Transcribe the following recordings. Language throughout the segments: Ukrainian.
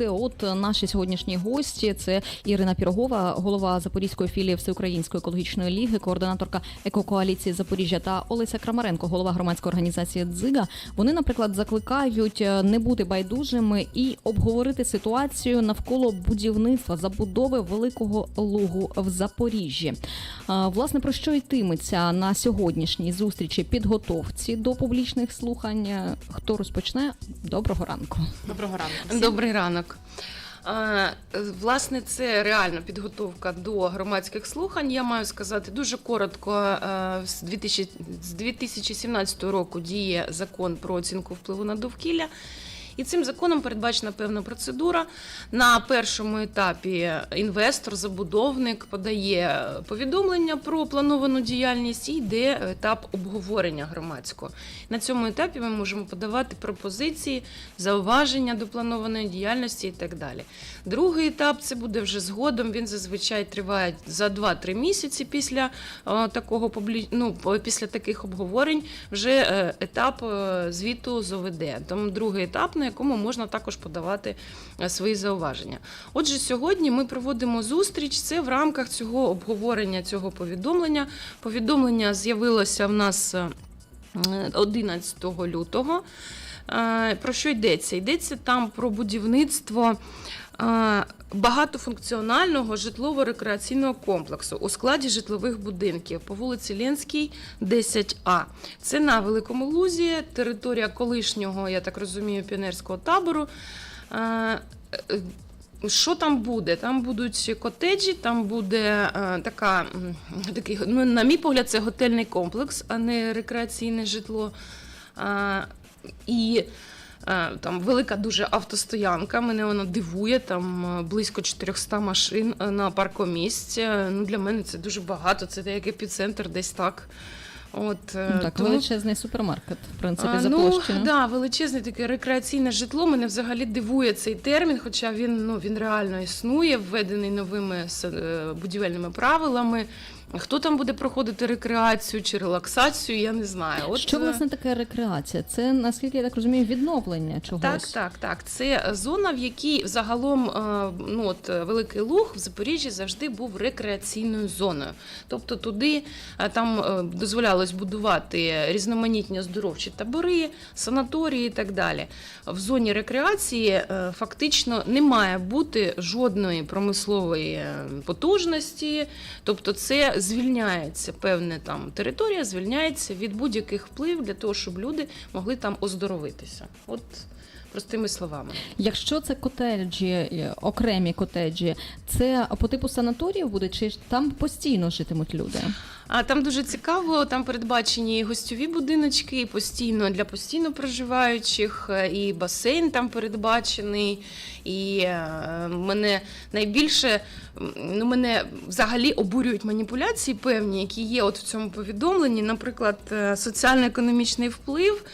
От наші сьогоднішні гості це Ірина Пірогова, голова Запорізької філії Всеукраїнської екологічної ліги, координаторка екокоаліції Запоріжжя та Олеся Крамаренко, голова громадської організації Дзига. Вони, наприклад, закликають е, не бути байдужими і обговорити ситуацію навколо будівництва забудови великого лугу в Запоріжжі. Власне, про що йтиметься на сьогоднішній зустрічі підготовці до публічних слухань? Хто розпочне? Доброго ранку. Доброго ранку. Добрий ранок. А, Власне, це реальна підготовка до громадських слухань. Я маю сказати дуже коротко. З 2000 з 2017 року діє закон про оцінку впливу на довкілля. І цим законом передбачена певна процедура. На першому етапі інвестор, забудовник подає повідомлення про плановану діяльність і йде етап обговорення громадського. На цьому етапі ми можемо подавати пропозиції, зауваження до планованої діяльності і так далі. Другий етап це буде вже згодом. Він зазвичай триває за 2-3 місяці після такого ну, після таких обговорень. Вже е, етап е, звіту з ОВД. Тому другий етап, на якому можна також подавати е, свої зауваження. Отже, сьогодні ми проводимо зустріч. Це в рамках цього обговорення цього повідомлення. Повідомлення з'явилося в нас. е, 11 лютого. Е, Про що йдеться? Йдеться там про будівництво е, багатофункціонального житлово-рекреаційного комплексу у складі житлових будинків по вулиці Ленській, 10А. Це на Великому Лузі, територія колишнього, я так розумію, піонерського табору. Е, що там буде? Там будуть котеджі, там буде е, така, такий, ну, на мій погляд, це готельний комплекс, а не рекреаційне житло. Е, і там велика дуже автостоянка. Мене воно дивує. Там е, близько 400 машин е, на паркомісць. Е, Ну, для мене це дуже багато. Це як епіцентр, десь так. От, е, Ну, так, тому- величезний супермаркет, в принципі, за ну, площею. да, величезне таке рекреаційне житло. Мене взагалі дивує цей термін, хоча він, ну, він реально існує, введений новими е, будівельними правилами. Хто там буде проходити рекреацію чи релаксацію, я не знаю. От, Що е, власне таке рекреація? Це наскільки я так розумію, відновлення чогось. Так, так, так. Це зона, в якій загалом е, ну, от, е, Великий Луг в Запоріжжі завжди був рекреаційною зоною. Тобто туди там дозволялось будувати різноманітні оздоровчі табори, санаторії і так далі. В зоні рекреації фактично не має бути жодної промислової потужності. Тобто, це звільняється певна там територія, звільняється від будь-яких вплив для того, щоб люди могли там оздоровитися. От простими словами. Якщо це котеджі, е, окремі котеджі, це по типу санаторіїв буде, чи там постійно житимуть люди? А там дуже цікаво, там передбачені і гостьові будиночки, і постійно для постійно проживаючих, е, і басейн там передбачений. І е, мене найбільше ну, мене взагалі обурюють маніпуляції певні, які є от в цьому повідомленні. Наприклад, е, соціально-економічний вплив.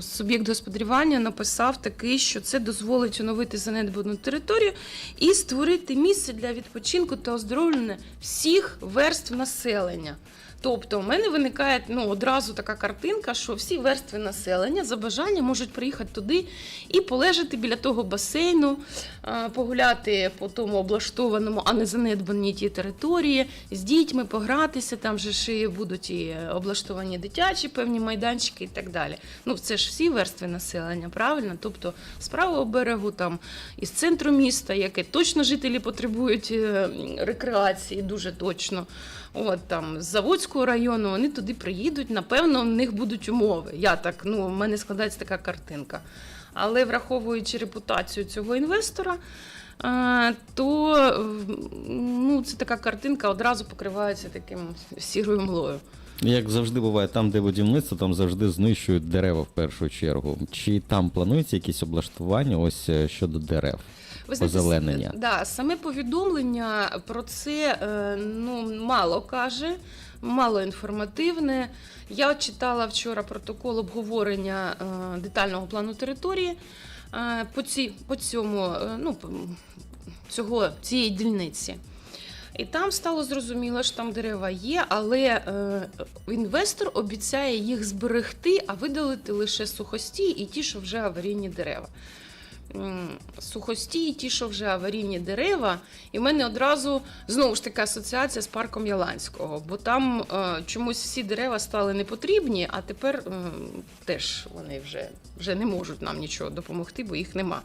Суб'єкт господарювання написав такий, що це дозволить оновити занедбану територію і створити місце для відпочинку та оздоровлення всіх верств населення. Тобто, у мене виникає ну, одразу така картинка, що всі верстви населення за бажанням можуть приїхати туди і полежати біля того басейну, погуляти по тому облаштованому, а не занедбаній тій території, з дітьми погратися. Там же ж будуть і облаштовані дитячі певні майданчики і так далі. Ну, це ж всі верстви населення, правильно? Тобто з правого берегу, там із центру міста, яке точно жителі потребують е, рекреації, дуже точно. От там з Заводського району вони туди приїдуть. Напевно, в них будуть умови. Я так, ну, в мене складається така картинка. Але враховуючи репутацію цього інвестора, е, то ну, це така картинка одразу покривається таким сірою млою. Як завжди буває, там, де будівництво, там завжди знищують дерева в першу чергу. Чи там планується якісь облаштування ось е, щодо дерев? Ви знаєте, Озеленення. Да, саме повідомлення про це е, ну, мало каже, мало інформативне. Я читала вчора протокол обговорення е, детального плану території е, по, ці, по цьому, ну, цього, цієї дільниці. І там стало зрозуміло, що там дерева є, але е, інвестор обіцяє їх зберегти, а видалити лише сухості і ті, що вже аварійні дерева. Сухостій, ті, що вже аварійні дерева. І в мене одразу знову ж таки асоціація з парком Яланського, бо там е, чомусь всі дерева стали непотрібні, а тепер е, теж вони вже, вже не можуть нам нічого допомогти, бо їх нема.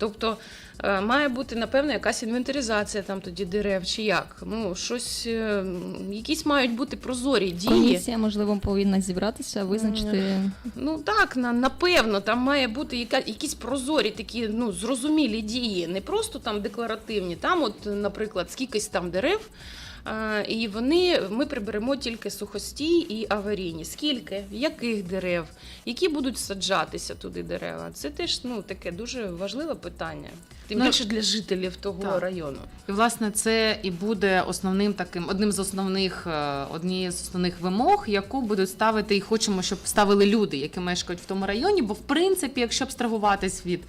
Тобто е, має бути, напевно, якась інвентаризація там тоді дерев чи як. Ну, щось, е, якісь мають бути прозорі дії. Комісія, можливо, повинна зібратися, визначити. Ну так, на, напевно, там має бути яка, якісь прозорі такі ну, зрозумілі дії, не просто там декларативні. Там, от, наприклад, скількись там дерев. І вони ми приберемо тільки сухості і аварійні. Скільки, яких дерев, які будуть саджатися туди дерева? Це теж ну таке дуже важливе питання. Тим Ну, більше для жителів того так. району. І власне це і буде основним таким одним з основних е, однією з основних вимог, яку будуть ставити, і хочемо, щоб ставили люди, які мешкають в тому районі. Бо в принципі, якщо абстрагуватись від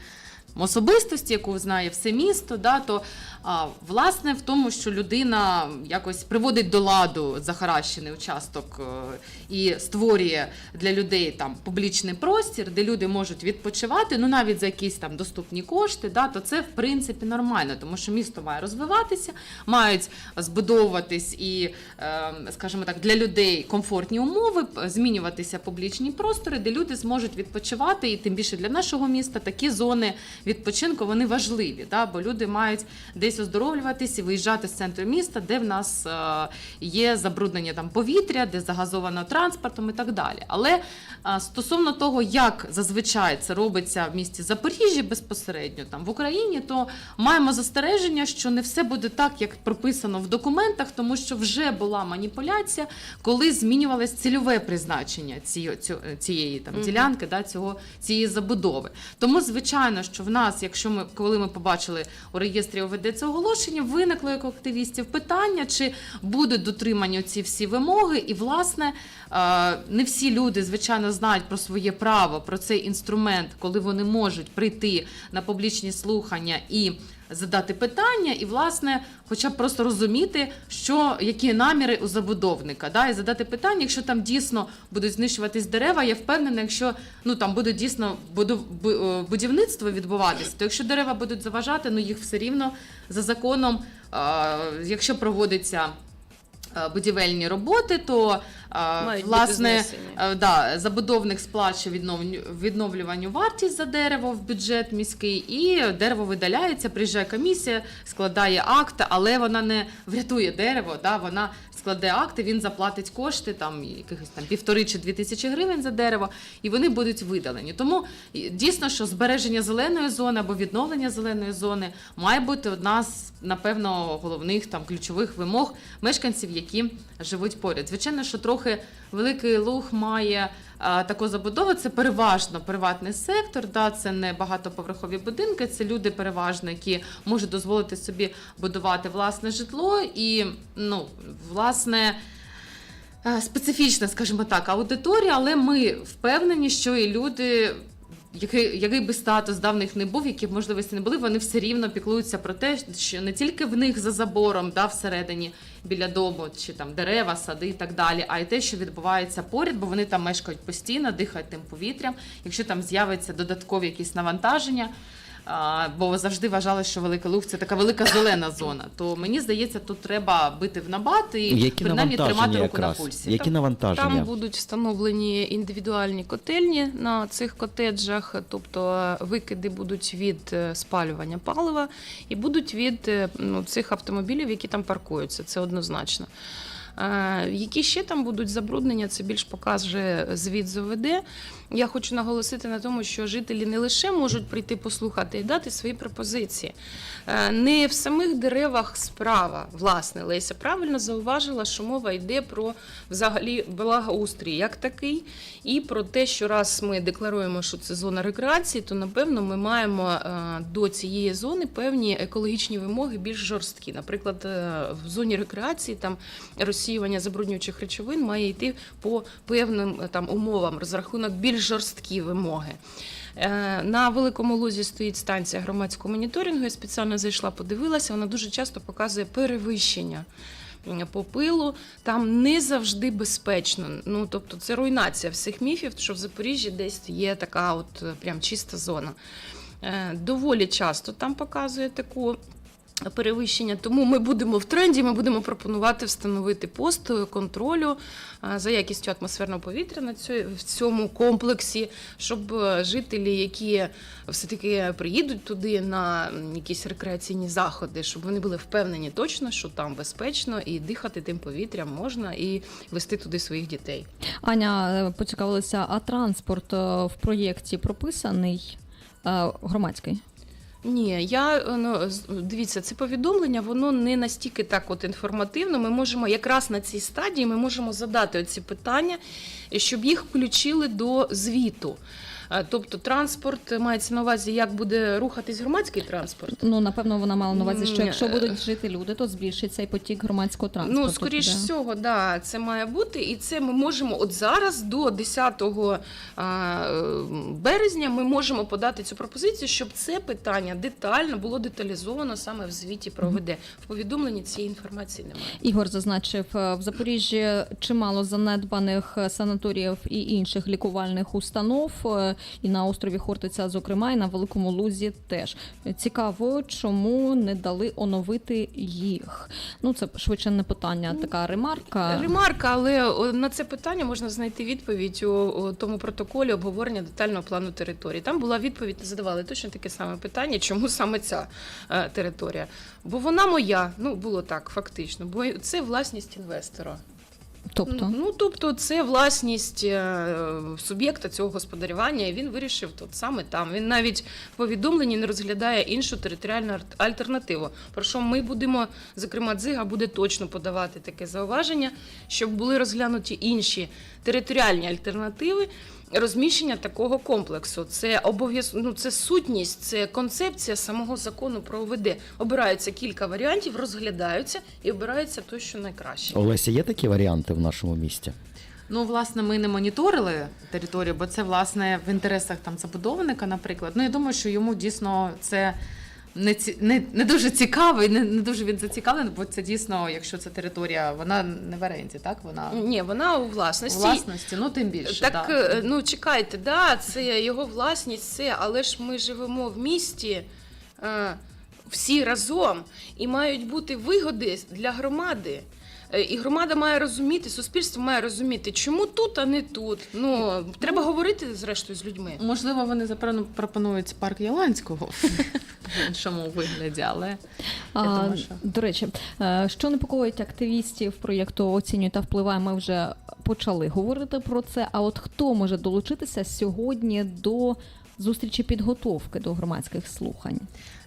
особистості, яку знає все місто, да, то а, власне в тому, що людина якось приводить до ладу захаращений участок е, і створює для людей там публічний простір, де люди можуть відпочивати, ну навіть за якісь там доступні кошти, да, то це в принципі нормально, тому що місто має розвиватися, мають збудовуватись і, е, скажімо так, для людей комфортні умови, змінюватися публічні простори, де люди зможуть відпочивати, і тим більше для нашого міста такі зони відпочинку вони важливі, да, бо люди мають десь оздоровлюватись і виїжджати з центру міста, де в нас е, є забруднення там повітря, де загазовано транспортом і так далі. Але е, стосовно того, як зазвичай це робиться в місті Запоріжжя безпосередньо там в Україні, то маємо застереження, що не все буде так, як прописано в документах, тому що вже була маніпуляція, коли змінювалось цільове призначення цієї, цієї там ділянки, да, цього цієї забудови. Тому, звичайно, що в нас, якщо ми коли ми побачили у реєстрі ОВД це оголошення, виникло як активістів питання, чи будуть дотримані ці всі вимоги, і власне не всі люди, звичайно, знають про своє право, про цей інструмент, коли вони можуть прийти на публічні слухання і. Задати питання і, власне, хоча б просто розуміти, що які наміри у забудовника, да, і задати питання, якщо там дійсно будуть знищуватись дерева, я впевнена, якщо ну там буде дійсно е, будівництво відбуватися, то якщо дерева будуть заважати, ну їх все рівно за законом, е, якщо проводиться. е, Будівельні роботи, то Мають власне. Е, Да, забудовник сплачує відновлю- відновлюванню вартість за дерево в бюджет міський, і дерево видаляється, приїжджає комісія, складає акт, але вона не врятує дерево, да, вона складе акти, він заплатить кошти, там якихось там півтори чи дві тисячі гривень за дерево, і вони будуть видалені. Тому дійсно, що збереження зеленої зони або відновлення зеленої зони має бути одна з напевно головних там ключових вимог мешканців, які живуть поряд. Звичайно, що трохи великий луг має таку забудову. Це переважно приватний сектор. Да, це не багатоповерхові будинки, це люди переважно, які можуть дозволити собі будувати власне житло і ну власне. е, Специфічна, скажімо так, аудиторія, але ми впевнені, що і люди, який, який би статус да, в них не був, які б можливості не були, вони все рівно піклуються про те, що не тільки в них за забором, да, всередині біля дому, чи там дерева, сади і так далі, а й те, що відбувається поряд, бо вони там мешкають постійно, дихають тим повітрям. Якщо там з'явиться додаткові якісь навантаження. А, Бо завжди вважали, що Великий Луг це така велика зелена зона. То мені здається, тут треба бити в набат і Які принаймні тримати руку на пульсі. Які навантаження? Там будуть встановлені індивідуальні котельні на цих котеджах, тобто е, викиди будуть від е, спалювання палива і будуть від е, ну, цих автомобілів, які там паркуються. Це однозначно. Які ще там будуть забруднення, це більш покаже звіт з ОВД. Я хочу наголосити на тому, що жителі не лише можуть прийти послухати і дати свої пропозиції. Е, Не в самих деревах справа, власне, Леся правильно зауважила, що мова йде про взагалі благоустрій як такий, і про те, що раз ми декларуємо, що це зона рекреації, то напевно ми маємо е, до цієї зони певні екологічні вимоги більш жорсткі. Наприклад, е, в зоні рекреації там розсіювання забруднюючих речовин має йти по певним там умовам, розрахунок більш жорсткі вимоги. Е, На великому лузі стоїть станція громадського моніторингу. Я спеціально зайшла, подивилася. Вона дуже часто показує перевищення. По пилу там не завжди безпечно. Ну тобто це руйнація всіх міфів, що в Запоріжжі десь є така, от е, прям чиста зона. е, доволі часто там показує таку. Перевищення, тому ми будемо в тренді. Ми будемо пропонувати встановити пост контролю е, за якістю атмосферного повітря на цьому в цьому комплексі, щоб е, жителі, які все таки приїдуть туди на якісь рекреаційні заходи, щоб вони були впевнені точно, що там безпечно і дихати тим повітрям можна, і вести туди своїх дітей. Аня е, поцікавилася, а транспорт в проєкті прописаний громадський? Ні, я е, ну, дивіться, це повідомлення, воно не настільки так от інформативно. Ми можемо якраз на цій стадії ми можемо задати оці питання, щоб їх включили до звіту. Тобто транспорт мається на увазі, як буде рухатись громадський транспорт. Ну, напевно, вона мала на увазі, що якщо е, будуть жити люди, то збільшиться і потік громадського транспорту. Ну, скоріш туди. всього, да, це має бути, і це ми можемо от зараз до 10 а, е, березня ми можемо подати цю пропозицію, щоб це питання детально було деталізовано саме в звіті про ОВД. В повідомленні цієї інформації немає. Ігор зазначив, е, в Запоріжжі чимало занедбаних е, санаторіїв і інших лікувальних установ, і на острові Хортиця, зокрема, і на Великому Лузі теж. Цікаво, чому не дали оновити їх. Ну, це швидше не питання, а така ремарка. Ремарка, але на це питання можна знайти відповідь у, у тому протоколі обговорення детального плану території. Там була відповідь, задавали точно таке саме питання, чому саме ця е, територія. Бо вона моя, ну було так, фактично, бо це власність інвестора. Тобто, Ну, тобто, це власність е, суб'єкта цього господарювання, і він вирішив тут саме там. Він навіть в повідомленні не розглядає іншу територіальну альт- альтернативу. Про що ми будемо, зокрема, дзига буде точно подавати таке зауваження, щоб були розглянуті інші територіальні альтернативи. Розміщення такого комплексу це обов'яз... ну, це сутність, це концепція самого закону про ОВД. Обираються кілька варіантів, розглядаються і обирається той, що найкраще. Олеся, є такі варіанти в нашому місті? Ну, власне, ми не моніторили територію, бо це власне в інтересах там забудовника, наприклад. Ну, я думаю, що йому дійсно це не, ці, не, не дуже цікавий, не, не дуже він зацікавлений, бо це дійсно, якщо це територія, вона не в оренді, так? Вона Ні, вона у у власності. власності, ну тим більше. Так, да. е, ну чекайте, да, це його власність, це, але ж ми живемо в місті е, всі разом і мають бути вигоди для громади. Е, І громада має розуміти, суспільство має розуміти, чому тут, а не тут. Ну треба говорити зрештою з людьми. Можливо, вони запро- пропонують парк Яланського в іншому вигляді, але А, думаю, що- До речі, е, що непокоїть активістів проєкту «Оцінюй та впливає, ми вже почали говорити про це. А от хто може долучитися сьогодні до зустрічі підготовки до громадських слухань?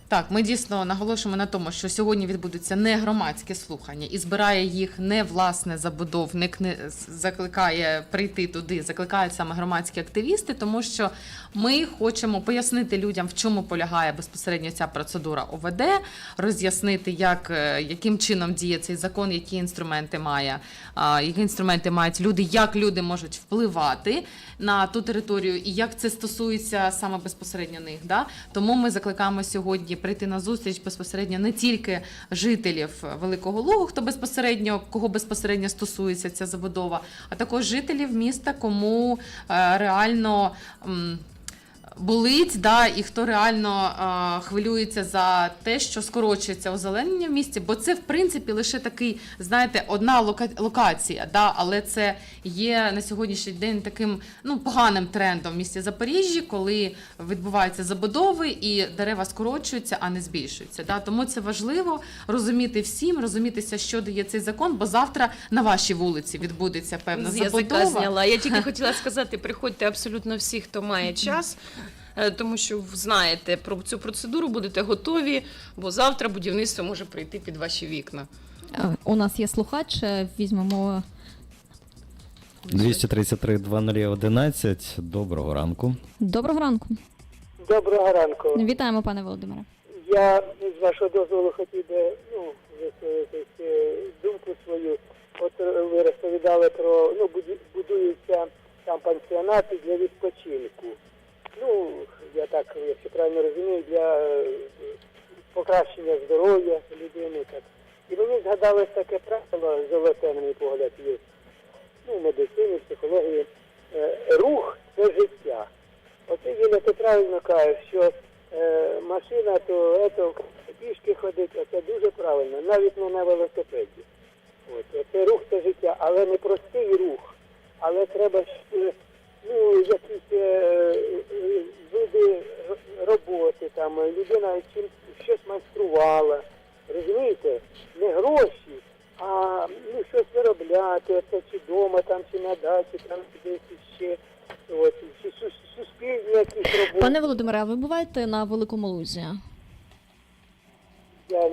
Так, ми дійсно наголошуємо на тому, що сьогодні відбудуться не громадські слухання, і збирає їх не власне забудовник, не закликає прийти туди, закликають саме громадські активісти, тому що ми хочемо пояснити людям, в чому полягає безпосередньо ця процедура ОВД, роз'яснити, як, е, яким чином діє цей закон, які інструменти має, які інструменти мають люди, як люди можуть впливати на ту територію, і як це стосується саме безпосередньо них. Да? Тому ми закликаємо сьогодні прийти на зустріч безпосередньо не тільки жителів Великого Лугу, хто безпосередньо кого безпосередньо стосується ця забудова, а також жителів міста, кому е, реально. Болить, да, і хто реально е, хвилюється за те, що скорочується озеленення в місті, бо це в принципі лише такий, знаєте, одна лока- локація, да, але це є на сьогоднішній день таким ну поганим трендом в місті Запоріжжі, коли відбуваються забудови і дерева скорочуються, а не збільшуються. Да. Тому це важливо розуміти всім, розумітися, що дає цей закон, бо завтра на вашій вулиці відбудеться певна З забудова. зняла. Я тільки хотіла сказати, приходьте абсолютно всі, хто має час. Е, Тому що знаєте про цю процедуру, будете готові, бо завтра будівництво може прийти під ваші вікна. Е, У нас є слухач, е, візьмемо 233 2011. Доброго ранку. доброго ранку. Доброго ранку. Вітаємо, пане Володимире. Я з вашого дозволу хотів би ну, висловити думку свою. От ви розповідали про ну будуються там пансіонати для відпочинку. Ну я так, якщо правильно розумію, для е, покращення здоров'я людини. Так і мені згадалось таке правило золоте, на мій погляд, є ну, в медицині, психології. Е, Рух це життя. От Юля, ти правильно кажеш, що е, машина, то ето, пішки ходить, це дуже правильно, навіть не на велосипеді. От, це рух це життя, але не простий рух. Але треба е, ну, якісь е, е, види роботи, там людина чим щось майструвала. Розумієте? Не гроші, а ну, щось виробляти, це чи вдома, там, чи на дачі, там десь ще. От, чи сус- суспільні якісь роботи. Пане Володимире, а ви буваєте на Великому Лузі? Я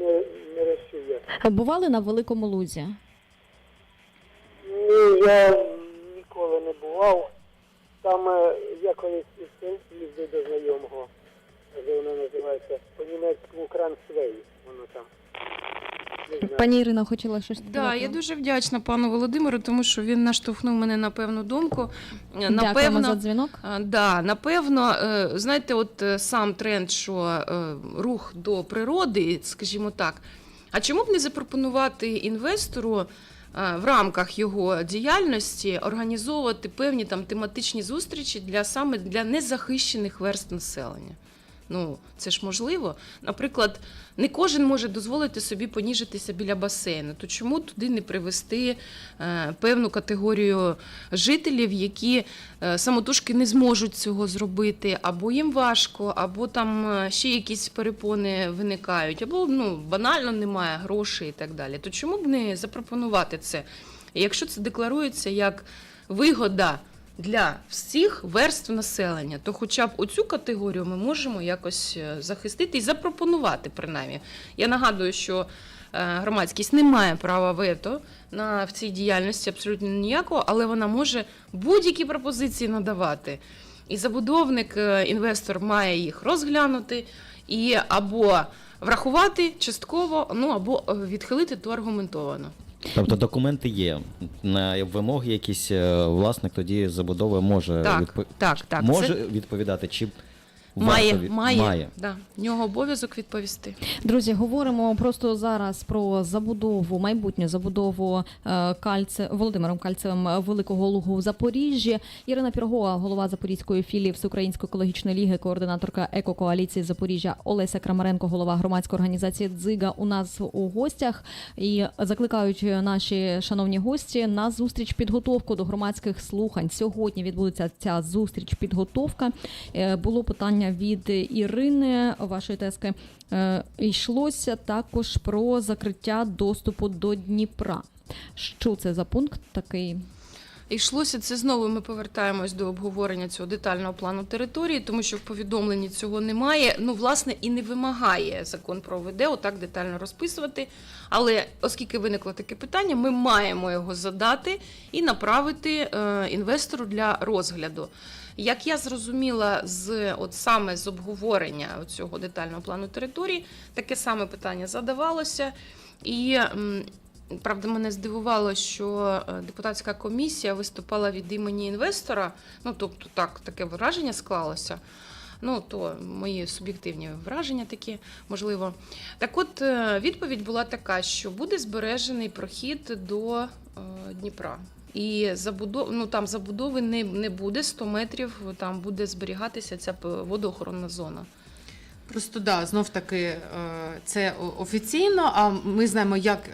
не, не розчув як. Бували на Великому Лузі? Ні, я ніколи не бував. Там е, я колись із цим їздив до знайомого, де воно називається по-німецькому Крансвей. Воно там. Пані Ірина хотіла щось Да, додати? я дуже вдячна пану Володимиру, тому що він наштовхнув мене на певну думку. Е, Дякуємо Напевно, за дзвінок. Да, напевно, е, знаєте, от е, сам тренд, що е, рух до природи, скажімо так. А чому б не запропонувати інвестору е, в рамках його діяльності організовувати певні там тематичні зустрічі для саме для незахищених верст населення? Ну, це ж можливо. Наприклад, не кожен може дозволити собі поніжитися біля басейну. То чому туди не привести е, певну категорію жителів, які е, самотужки не зможуть цього зробити, або їм важко, або там е, ще якісь перепони виникають, або ну, банально немає грошей і так далі. То чому б не запропонувати це? Якщо це декларується як вигода для всіх верств населення, то хоча б оцю категорію ми можемо якось е, захистити і запропонувати, принаймні. Я нагадую, що е, громадськість не має права вето на в цій діяльності абсолютно ніякого, але вона може будь-які пропозиції надавати. І забудовник, е, інвестор має їх розглянути і або врахувати частково, ну або відхилити то аргументовано. Тобто документи є. На вимоги якісь е, власник тоді забудови може, Так, відпо- так, так. може Це відповідати, чи має, варто від- має, має. Да. В нього обов'язок відповісти. Друзі, говоримо просто зараз про забудову, майбутню забудову е, кальце Володимиром Кальцевим Великого Лугу в Запоріжжі. Ірина Пірогова, голова Запорізької філії Всеукраїнської екологічної ліги, координаторка екокоаліції Запоріжжя Олеся Крамаренко, голова громадської організації Дзига. У нас у гостях і закликають наші шановні гості на зустріч підготовку до громадських слухань. Сьогодні відбудеться ця зустріч підготовка. Е, Було питання від Ірини, вашої тески. Е, Йшлося також про закриття доступу до Дніпра. Що це за пункт такий? І йшлося це знову. Ми повертаємось до обговорення цього детального плану території, тому що в повідомленні цього немає. Ну, власне, і не вимагає закон про ОВД отак детально розписувати. Але оскільки виникло таке питання, ми маємо його задати і направити е, інвестору для розгляду. Як я зрозуміла з от саме з обговорення цього детального плану території, таке саме питання задавалося. І правда, мене здивувало, що е, депутатська комісія виступала від імені інвестора. Ну, тобто, так, таке враження склалося. Ну, то мої суб'єктивні враження такі, можливо. Так от е, відповідь була така, що буде збережений прохід до е, Дніпра. І забудов... ну, там забудови не, не буде 100 метрів, там буде зберігатися ця водоохоронна зона. Просто да, знов таки е, це офіційно, а ми знаємо, як е,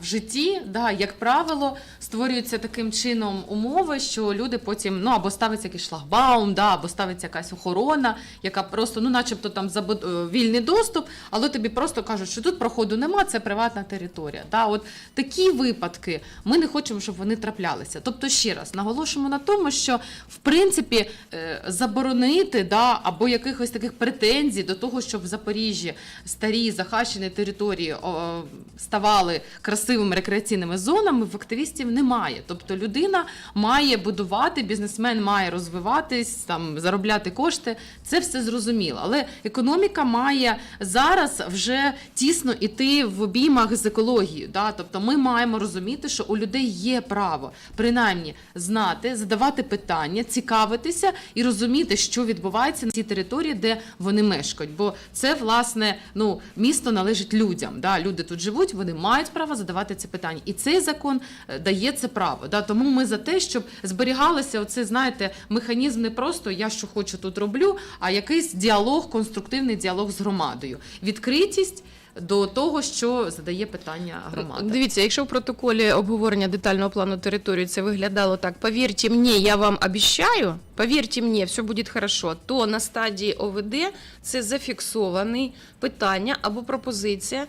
в житті, да, як правило, створюються таким чином умови, що люди потім ну або ставиться якийсь шлагбаум, да, або ставиться якась охорона, яка просто, ну, начебто, там забуд... е, вільний доступ, але тобі просто кажуть, що тут проходу нема, це приватна територія. Да, от такі випадки ми не хочемо, щоб вони траплялися. Тобто, ще раз наголошуємо на тому, що в принципі е, заборонити да, або якихось таких претензій до того, щоб в Запоріжжі старі захащені території о, ставали красивими рекреаційними зонами, в активістів немає. Тобто людина має будувати, бізнесмен має розвиватись, там заробляти кошти. Це все зрозуміло. Але економіка має зараз вже тісно іти в обіймах з екологією. Да? Тобто ми маємо розуміти, що у людей є право принаймні знати, задавати питання, цікавитися і розуміти, що відбувається на цій території, де вони мешкають. Бо це власне ну місто належить людям. Да? Люди тут живуть, вони мають право задавати ці питання. І цей закон е, дає це право. Да? Тому ми за те, щоб зберігалося оце, знаєте, механізм не просто я що хочу тут роблю, а якийсь діалог, конструктивний діалог з громадою. Відкритість до того, що задає питання громада. Дивіться, якщо в протоколі обговорення детального плану території це виглядало так: повірте мені, я вам обіцяю, повірте мені, все буде хорошо, то на стадії ОВД це зафіксований питання або пропозиція.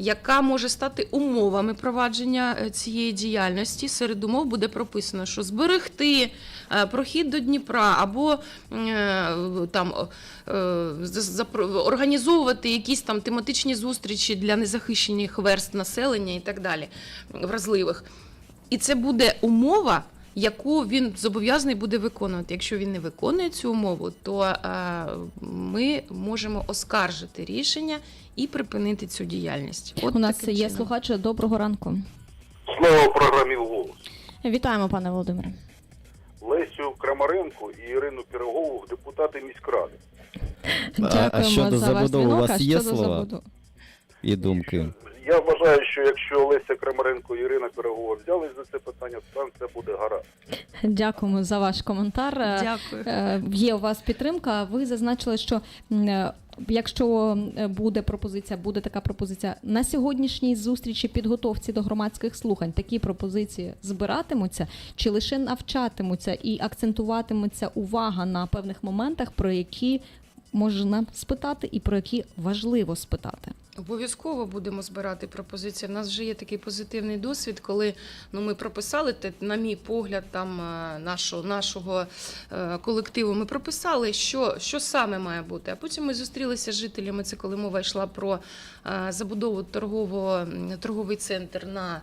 Яка може стати умовами провадження е, цієї діяльності? Серед умов буде прописано, що зберегти е, прохід до Дніпра або е, там організовувати якісь там тематичні зустрічі для незахищених верст населення і так далі, вразливих. І це буде умова, яку він зобов'язаний буде виконувати. Якщо він не виконує цю умову, то ми можемо оскаржити рішення і припинити цю діяльність. От У нас є чином. слухач. Доброго ранку. Слово програмі «Голос». Вітаємо, пане Володимире. Лесю Крамаренко і Ірину Пірогову депутати міськради. А, а щодо за ваш дзвінок, у вас А є щодо слова забуду- і думки? Я вважаю, що якщо Леся Крамаренко і Ірина Пірогова взялись за це питання, то там це буде гаразд. Дякуємо за ваш коментар. Дякую. Е, Є у вас підтримка. Ви зазначили, що е, якщо е, буде пропозиція, буде така пропозиція на сьогоднішній зустрічі підготовці до громадських слухань. Такі пропозиції збиратимуться чи лише навчатимуться і акцентуватиметься увага на певних моментах, про які можна спитати, і про які важливо спитати. Обов'язково будемо збирати пропозиції. У нас вже є такий позитивний досвід, коли ну, ми прописали, на мій погляд, там е, нашого, нашого е, колективу, ми прописали, що, що саме має бути. А потім ми зустрілися з жителями. Це коли мова йшла про е, забудову торгового, торговий центр на,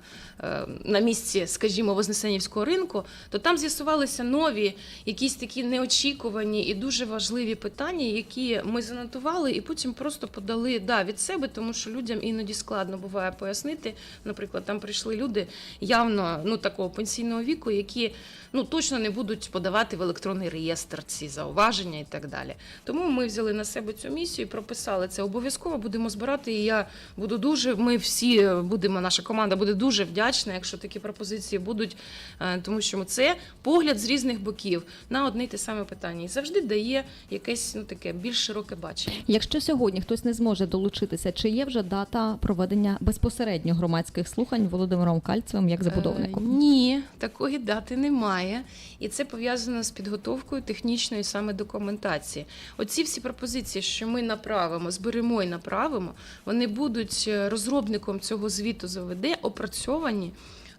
на місці, скажімо, Вознесенівського ринку, то там з'ясувалися нові, якісь такі неочікувані і дуже важливі питання, які ми занотували, і потім просто подали да, від себе, тому що людям іноді складно буває пояснити. Наприклад, там прийшли люди явно ну такого пенсійного віку, які ну точно не будуть подавати в електронний реєстр ці зауваження і так далі. Тому ми взяли на себе цю місію і прописали це. Обов'язково будемо збирати. І я буду дуже. Ми всі будемо, наша команда буде дуже вдячна, якщо такі пропозиції будуть, е, тому що це погляд з різних боків на одне й те саме питання, і завжди дає якесь ну таке більш широке бачення. Якщо сьогодні хтось не зможе долучитися, чи є вже дата проведення безпосередньо громадських слухань Володимиром Кальцевим як забудовником? Е, Ні, такої дати немає. І це пов'язано з підготовкою технічної саме документації. Оці всі пропозиції, що ми направимо, зберемо і направимо, вони будуть е, розробником цього звіту за ОВД опрацьовані.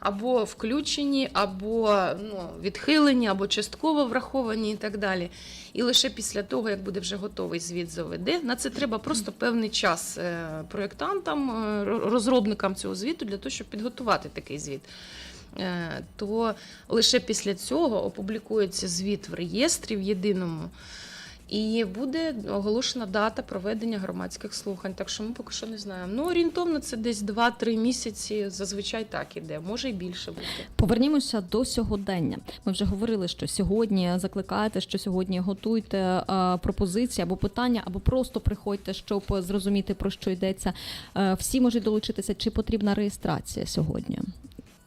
Або включені, або ну, відхилені, або частково враховані і так далі. І лише після того, як буде вже готовий звіт з ОВД, на це треба просто певний час е, проєктантам, е, розробникам цього звіту для того, щоб підготувати такий звіт. Е, То лише після цього опублікується звіт в реєстрі в єдиному. І буде оголошена дата проведення громадських слухань. Так що ми поки що не знаємо. Ну, орієнтовно це десь 2-3 місяці. Зазвичай так іде, може і більше бути. Повернімося до сьогодення. Ми вже говорили, що сьогодні закликаєте, що сьогодні готуйте е, пропозиції або питання, або просто приходьте, щоб зрозуміти про що йдеться. Е, всі можуть долучитися. Чи потрібна реєстрація сьогодні?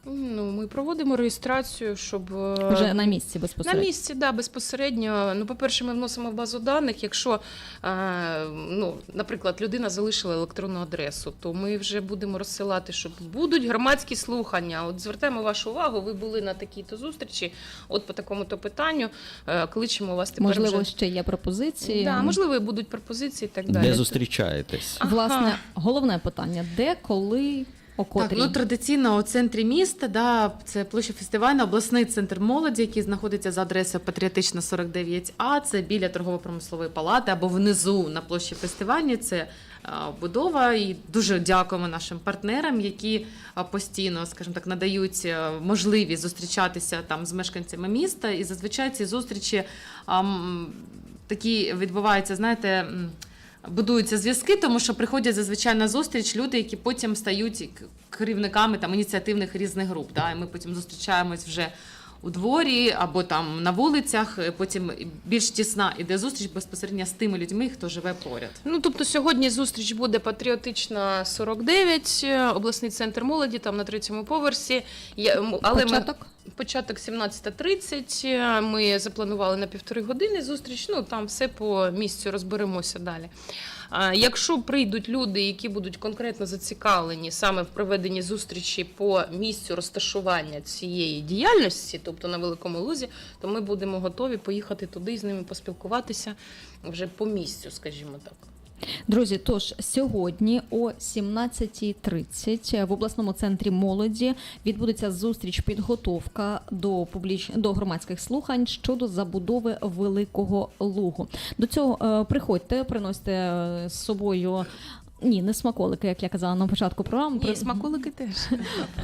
Ну, ми проводимо реєстрацію, щоб е, Вже на місці На безпосередньо. місці, да, безпосередньо. Ну, по-перше, ми вносимо в базу даних. Якщо, е, ну, наприклад, людина залишила електронну адресу, то ми вже будемо розсилати, що будуть громадські слухання. От звертаємо вашу увагу, ви були на такій-то зустрічі, от по такому-то питанню. Е, кличемо вас тепер Можливо, вже. ще є пропозиції. Да, можливо, будуть пропозиції і так далі. Де зустрічаєтесь? Ага. Власне, головне питання: де, коли, о Так, ну традиційно у центрі міста, да, це площа фестивальна, обласний центр молоді, який знаходиться за адресою Патріотична 49А. Це біля торгово-промислової палати або внизу на площі фестивальні. Це будова. І дуже дякуємо нашим партнерам, які постійно, скажімо так, надають можливість зустрічатися там з мешканцями міста. І зазвичай ці зустрічі а, такі відбуваються, знаєте. Будуються зв'язки, тому що приходять зазвичай на зустріч люди, які потім стають керівниками там ініціативних різних груп. Да? І ми потім зустрічаємось вже у дворі або там на вулицях. е, Потім більш тісна іде зустріч безпосередньо з тими людьми, хто живе поряд. Ну, тобто сьогодні зустріч буде патріотична 49, е, обласний центр молоді, там на третьому поверсі. Я- але Початок? Ми, початок 17.30, е, ми запланували на півтори години зустріч, ну там все по місцю розберемося далі. Якщо прийдуть люди, які будуть конкретно зацікавлені саме в проведенні зустрічі по місцю розташування цієї діяльності, тобто на Великому Лузі, то ми будемо готові поїхати туди і з ними поспілкуватися вже по місцю, скажімо так. Друзі, тож сьогодні о 17.30 в обласному центрі молоді відбудеться зустріч підготовка до публіч... до громадських слухань щодо забудови великого лугу. До цього е, приходьте, приносите е, з собою. Ні, не смаколики, як я казала на початку програми. Ні, При- смаколики теж.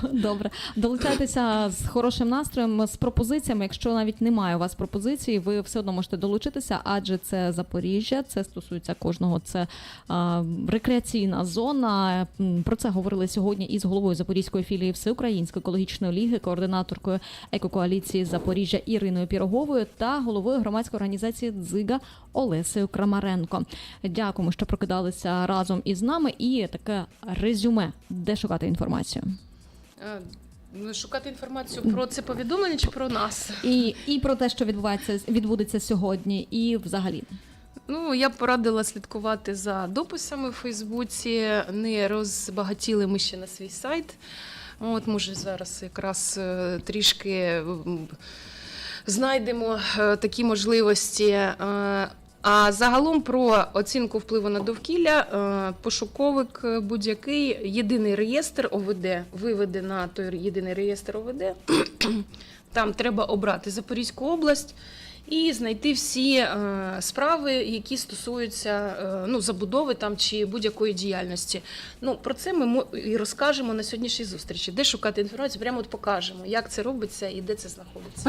Добре, долучайтеся з хорошим настроєм, з пропозиціями. Якщо навіть немає у вас пропозицій, ви все одно можете долучитися, адже це Запоріжжя, це стосується кожного. Це а, рекреаційна зона. Про це говорили сьогодні із головою Запорізької філії Всеукраїнської екологічної ліги, координаторкою екокоаліції Запоріжжя Іриною Піроговою та головою громадської організації Дзига Олесею Крамаренко. Дякуємо, що прокидалися разом із нами. І таке резюме, де шукати інформацію. Е, ну, Шукати інформацію про це повідомлення чи про нас? І, і про те, що відбувається відбудеться сьогодні, і взагалі. Ну, я б порадила слідкувати за дописами в Фейсбуці. Не розбагатіли ми ще на свій сайт. От, може, зараз якраз е, трішки знайдемо е, такі можливості. А загалом про оцінку впливу на довкілля е, пошуковик е, будь-який єдиний реєстр ОВД виведе на той єдиний реєстр ОВД. Там треба обрати Запорізьку область і знайти всі е, справи, які стосуються ну, забудови там чи будь-якої діяльності. Ну про це ми і розкажемо на сьогоднішній зустрічі. Де шукати інформацію? Прямо от покажемо, як це робиться і де це знаходиться.